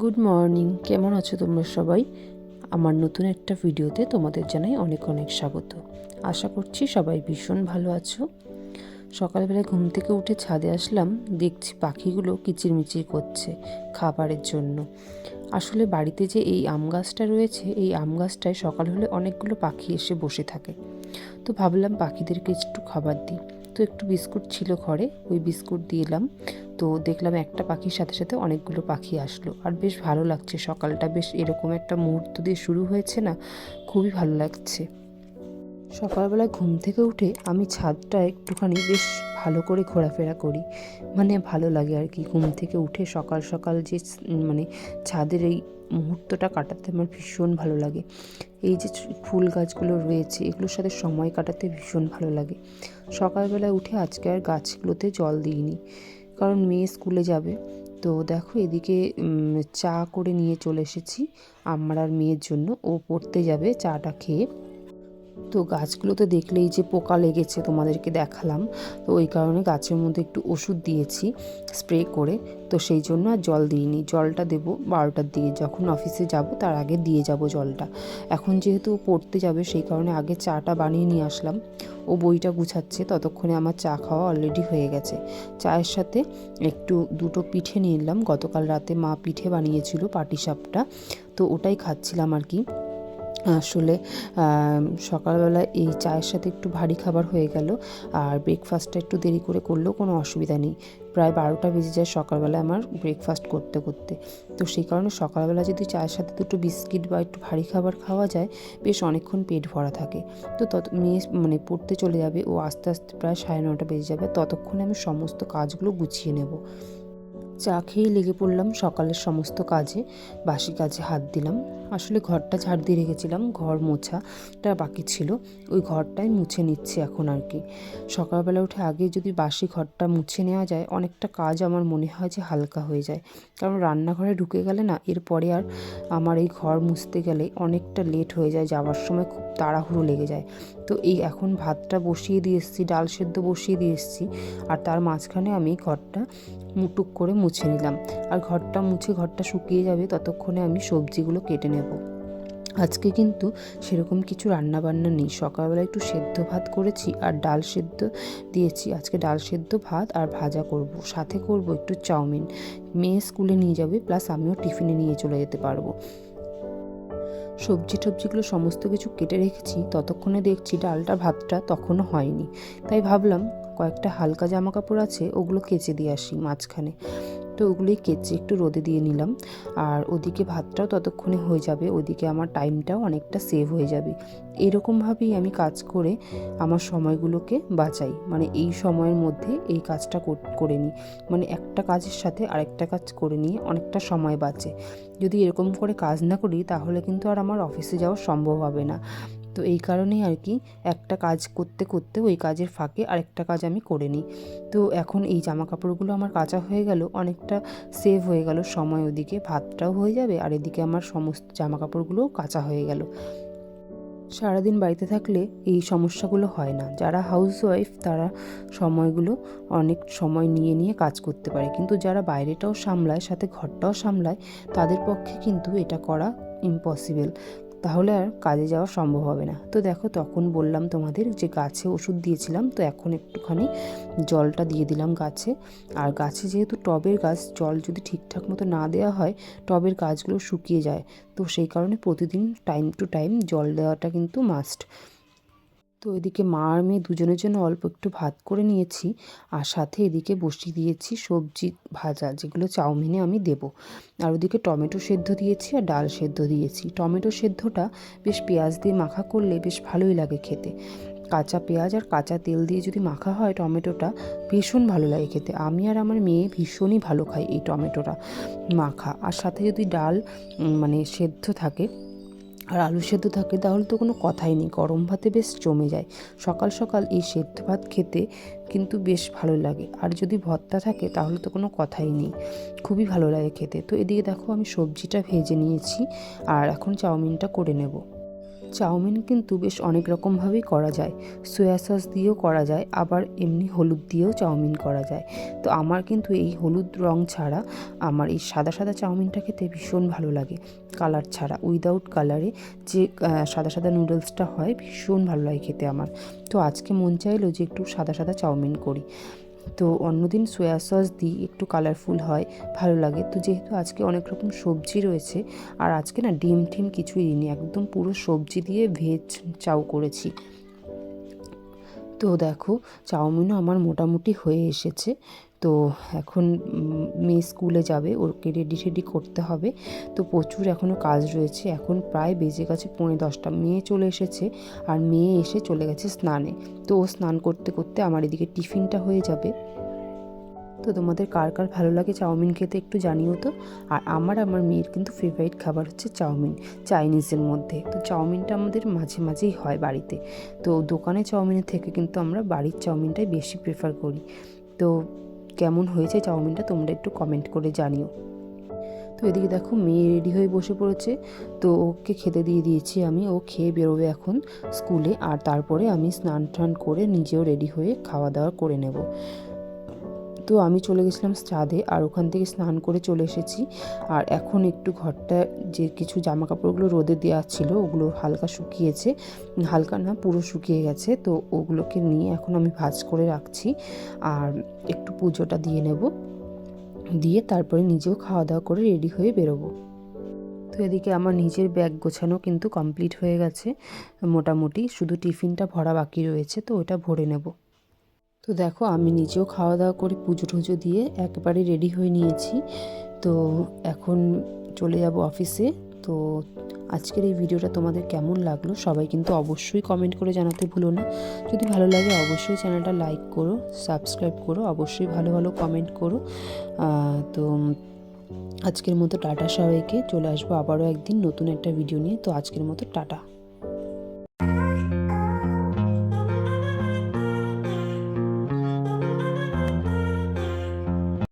Good morning কেমন আছো তোমরা সবাই? আমার নতুন একটা ভিডিওতে তোমাদের জানাই অনেক অনেক স্বাগত। আশা করছি সবাই ভীষণ ভালো আছো। সকালবেলায় ঘুম থেকে উঠে ছাদে আসলাম, দেখছি পাখিগুলো কিচিরমিচির করছে খাবারের জন্য। আসলে বাড়িতে যে এই আম গাছটা রয়েছে, এই আম গাছটায় সকাল হলে অনেকগুলো পাখি এসে বসে থাকে। তো ভাবলাম পাখিদেরকে একটু খাবার দিই। তো একটু বিস্কুট ছিল ঘরে, ওই বিস্কুট দিলাম তো দেখলাম একটা পাখির সাথে সাথে অনেকগুলো পাখি আসলো। আর বেশ ভালো লাগছে সকালটা, বেশ এরকম একটা মুহূর্ত দিয়ে শুরু হয়েছে না, খুবই ভালো লাগছে। সকালবেলায় ঘুম থেকে উঠে আমি ছাদটা একটুখানি বেশ ভালো করে ঘোরাফেরা করি। মানে ভালো লাগে আর কি। ঘুম থেকে উঠে সকাল সকাল যে মানে ছাদের এই মুহূর্তটা কাটাতে আমার ভীষণ ভালো লাগে। এই যে ফুল গাছগুলো রয়েছে, এগুলোর সাথে সময় কাটাতে ভীষণ ভালো লাগে। সকালবেলায় উঠে আজকে আর গাছগুলোতে জল দিইনি। কারণ মেয়ে স্কুলে যাবে। তো দেখো এদিকে চা করে নিয়ে চলে এসেছি। আমার আর মেয়ের জন্য। ও পড়তে যাবে, চাটা খেয়ে। তো গাছগুলোতে দেখলেই যে পোকা লেগেছে তোমাদেরকে দেখালাম। তো ওই কারণে গাছের মধ্যে একটু ওষুধ দিয়েছি, স্প্রে করে। তো সেই জন্য আর জল দিইনি। জলটা দেবো বারোটার দিকে। যখন অফিসে যাব তার আগে দিয়ে যাব জলটা। এখন যেহেতু পড়তে যাবে সেই কারণে আগে চাটা বানিয়ে নিয়ে আসলাম। ও বইটা গুছাচ্ছে, ততক্ষণে আমার চা খাওয়া অলরেডি হয়ে গেছে। চায়ের সাথে একটু দুটো পিঠে নিয়ে নিলাম গতকাল রাতে মা পিঠে বানিয়েছিল পাটিসাপটা। তো ওটাই খাচ্ছিলাম আর কি। আসলে সকালবেলা এই চায়ের সাথে একটু ভারী খাবার হয়ে গেল আর ব্রেকফাস্টটা একটু দেরি করে করলেও কোনো অসুবিধা নেই। প্রায় বারোটা বেজে যায় সকালবেলা আমার ব্রেকফাস্ট করতে করতে। তো সেই কারণে সকালবেলা যদি চায়ের সাথে দুটো বিস্কিট বা একটু ভারী খাবার খাওয়া যায়, বেশ অনেকক্ষণ পেট ভরা থাকে। তো তত, মেয়ে মানে পড়তে চলে যাবে, ও আস্তে আস্তে প্রায় সাড়ে নটা বেজে যাবে, ততক্ষণে আমি সমস্ত কাজগুলো গুছিয়ে নেব। চা খেয়েই লেগে পড়লাম সকালের সমস্ত কাজে, বাসি কাজে হাত দিলাম। আসলে ঘরটা ঝাড় দিয়ে রেখেছিলাম, ঘর মোছাটা বাকি ছিল, ওই ঘরটাই মুছে নিচ্ছি এখন আর কি। সকালবেলা উঠে আগে যদি বাসি ঘরটা মুছে নেওয়া যায়, অনেকটা কাজ আমার মনে হয় যে হালকা হয়ে যায়। কারণ রান্নাঘরে ঢুকে গেলে না, এরপরে আর আমার এই ঘর মুছতে গেলে অনেকটা লেট হয়ে যায়, যাওয়ার সময় খুব তাড়াহুড়ো লেগে যায়। তো এই এখন ভাতটা বসিয়ে দিয়ে এসেছি, ডাল সেদ্ধ বসিয়ে দিয়ে এসেছি, আর তার মাঝখানে আমি ঘরটা মুটুক করে মুছে নিলাম। আর ঘরটা মুছে ঘরটা শুকিয়ে যাবে ততক্ষণে আমি সবজিগুলো কেটে নেব। আজকে কিন্তু সেরকম কিছু রান্না বান্না নেই। সকালবেলা একটু সেদ্ধ ভাত করেছি আর ডাল সেদ্ধ দিয়েছি। আজকে ডাল সেদ্ধ ভাত আর ভাজা করব। সাথে করব একটু চাউমিন। মেয়ে স্কুলে নিয়ে যাবে, প্লাস আমিও টিফিনে নিয়ে চলে যেতে পারব। সবজি টবজিগুলো সমস্ত কিছু কেটে রেখেছি। ততক্ষণে দেখছি ডালটা ভাতটা তখনও হয়নি। তাই ভাবলাম কয়েকটা হালকা জামা কাপড় আছে, ওগুলো কেচে দিয়ে আসি মাঝখানে। তো ওগুলোই কেচে একটু রোদে দিয়ে নিলাম। আর ওদিকে ভাতটাও ততক্ষণে হয়ে যাবে, ওদিকে আমার টাইমটাও অনেকটা সেভ হয়ে যাবে। এরকমভাবেই আমি কাজ করে আমার সময়গুলোকে বাঁচাই। মানে এই সময়ের মধ্যে এই কাজটা করে নিই। মানে একটা কাজের সাথে আরেকটা কাজ করে নিয়ে অনেকটা সময় বাঁচে। যদি এরকম করে কাজ না করি, তাহলে কিন্তু আর আমার অফিসে যাওয়া সম্ভব হবে না। তো এই কারণেই আর কি একটা কাজ করতে করতে ওই কাজের ফাঁকে আরেকটা কাজ আমি করে নিই। তো এখন এই জামা কাপড়গুলো আমার কাঁচা হয়ে গেল, অনেকটা সেভ হয়ে গেল, সময় ওদিকে ভাতটাও হয়ে যাবে আর এদিকে আমার সমস্ত জামা কাপড়গুলোও কাঁচা হয়ে গেল। সারাদিন বাড়িতে থাকলে এই সমস্যাগুলো হয় না। যারা হাউস ওয়াইফ তারা সময়গুলো অনেক সময় নিয়ে নিয়ে কাজ করতে পারে। কিন্তু যারা বাইরেটাও সামলায়, সাথে ঘরটাও সামলায়, তাদের পক্ষে কিন্তু এটা করা ইম্পসিবল তাহলে আর কাজে যাওয়া সম্ভব হবে না। তো দেখো, তখন বললাম তোমাদের যে গাছে ওষুধ দিয়েছিলাম, তো এখন একটুখানি জলটা দিয়ে দিলাম গাছে। আর গাছে যেহেতু টবের গাছ, জল যদি ঠিকঠাক মতো না দেওয়া হয়, টবের গাছগুলো শুকিয়ে যায়। তো সেই কারণে প্রতিদিন টাইম টু টাইম জল দেওয়াটা কিন্তু মাস্ট তো এদিকে মা আর মেয়ে দুজনের জন্য অল্প একটু ভাত করে নিয়েছি আর সাথে এদিকে বসিয়ে দিয়েছি সবজি ভাজা, যেগুলো চাউমিনে আমি দেব। আর ওদিকে টমেটো সেদ্ধ দিয়েছি আর ডাল সেদ্ধ দিয়েছি। টমেটো সেদ্ধটা বেশ পেঁয়াজ দিয়ে মাখা করলে বেশ ভালোই লাগে খেতে। কাঁচা পেঁয়াজ আর কাঁচা তেল দিয়ে যদি মাখা হয় টমেটোটা, ভীষণ ভালো লাগে খেতে। আমি আর আমার মেয়ে ভীষণই ভালো খাই এই টমেটোটা মাখা। আর সাথে যদি ডাল মানে সেদ্ধ থাকে আর আলু সেদ্ধ থাকে তাহলে তো কোনো কথাই নেই। গরম ভাতে বেশ জমে যায়। সকাল সকাল এই সেদ্ধ ভাত খেতে কিন্তু বেশ ভালো লাগে। আর যদি ভর্তা থাকে তাহলে তো কোনো কথাই নেই। খুবই ভালো লাগে খেতে। তো এদিকে দেখো আমি সবজিটা ভেজে নিয়েছি। আর এখন চাউমিনটা করে নেব। চাউমিন কিন্তু বেশ অনেক রকমভাবেই করা যায়। সোয়া সস দিয়েও করা যায়, আবার এমনি হলুদ দিয়েও চাউমিন করা যায়। তো আমার কিন্তু এই হলুদ রং ছাড়া আমার এই সাদা সাদা চাউমিনটা খেতে ভীষণ ভালো লাগে। কালার ছাড়া, উইদাউট কালারে যে সাদা সাদা নুডলসটা হয়, ভীষণ ভালো লাগে খেতে আমার। তো আজকে মন চাইলো যে একটু সাদা সাদা চাউমিন করি। তো অন্যদিন সোয়া সস দিই একটু কালারফুল হয়, ভালো লাগে। তো যেহেতু আজকে অনেক রকম সবজি রয়েছে, আর আজকে না ডিম টিম কিছুই দিইনি, একদম পুরো সবজি দিয়ে ভেজ চাউ করেছি। তো দেখো, চাউমিনও আমার মোটামুটি হয়ে এসেছে। তো এখন মেয়ে স্কুলে যাবে, ওকে রেডি রেডি করতে হবে। তো প্রচুর এখনও কাজ রয়েছে। এখন প্রায় বেজে গেছে পৌনে দশটা। মেয়ে চলে এসেছে আর মেয়ে এসে চলে গেছে স্নানে। তো ও স্নান করতে করতে আমার এদিকে টিফিনটা হয়ে যাবে। তো তোমাদের কার কার ভালো লাগে চাউমিন খেতে একটু জানিও তো। আর আমার আমার মেয়ের কিন্তু ফেভারিট খাবার হচ্ছে চাউমিন, চাইনিজের মধ্যে। তো চাউমিনটা আমাদের মাঝে মাঝেই হয় বাড়িতে। তো দোকানে চাউমিনের থেকে কিন্তু আমরা বাড়ির চাউমিনটাই বেশি প্রেফার করি। তো কেমন হয়েছে চাউমিনটা তোমরা একটু কমেন্ট করে জানিও। তো এদিকে দেখো মেয়ে রেডি হয়ে বসে পড়েছে। তো ওকে খেতে দিয়ে দিয়েছি আমি। ও খেয়ে বেরোবে এখন স্কুলে। আর তারপরে আমি স্নান টান করে নিজেও রেডি হয়ে খাওয়া দাওয়া করে নেব। তো আমি চলে গেছিলাম ছাদে আর ওখান থেকে স্নান করে চলে এসেছি, আর এখন একটু ঘরটা যে কিছু জামা কাপড়গুলো রোদে দেওয়া ছিল ওগুলো হালকা শুকিয়েছে, হালকা না পুরো শুকিয়ে গেছে, তো ওগুলোকে নিয়ে এখন আমি ভাঁজ করে রাখছি আর একটু পুজোটা দিয়ে নেব, দিয়ে তারপরে নিজেও খাওয়া দাওয়া করে রেডি হয়ে বেরোবো। তো এদিকে আমার নিজের ব্যাগ গোছানো কিন্তু কমপ্লিট হয়ে গেছে মোটামুটি, শুধু টিফিনটা ভরা বাকি রয়েছে, তো ওটা ভরে নেব। তো দেখো, আমি নিজেও খাওয়া দাওয়া করে পুজো টুজো দিয়ে একবারে রেডি হয়ে নিয়েছি। তো এখন চলে যাব অফিসে তো আজকের এই ভিডিওটা তোমাদের কেমন লাগল সবাই কিন্তু অবশ্যই কমেন্ট করে জানাতে ভুলো না। যদি ভালো লাগে অবশ্যই চ্যানেলটা লাইক করো সাবস্ক্রাইব করো, অবশ্যই ভালো ভালো কমেন্ট করো। তো আজকের মতো টাটা সবাইকে। চলে আসব আবারও একদিন নতুন একটা ভিডিও নিয়ে। তো আজকের মতো টাটা।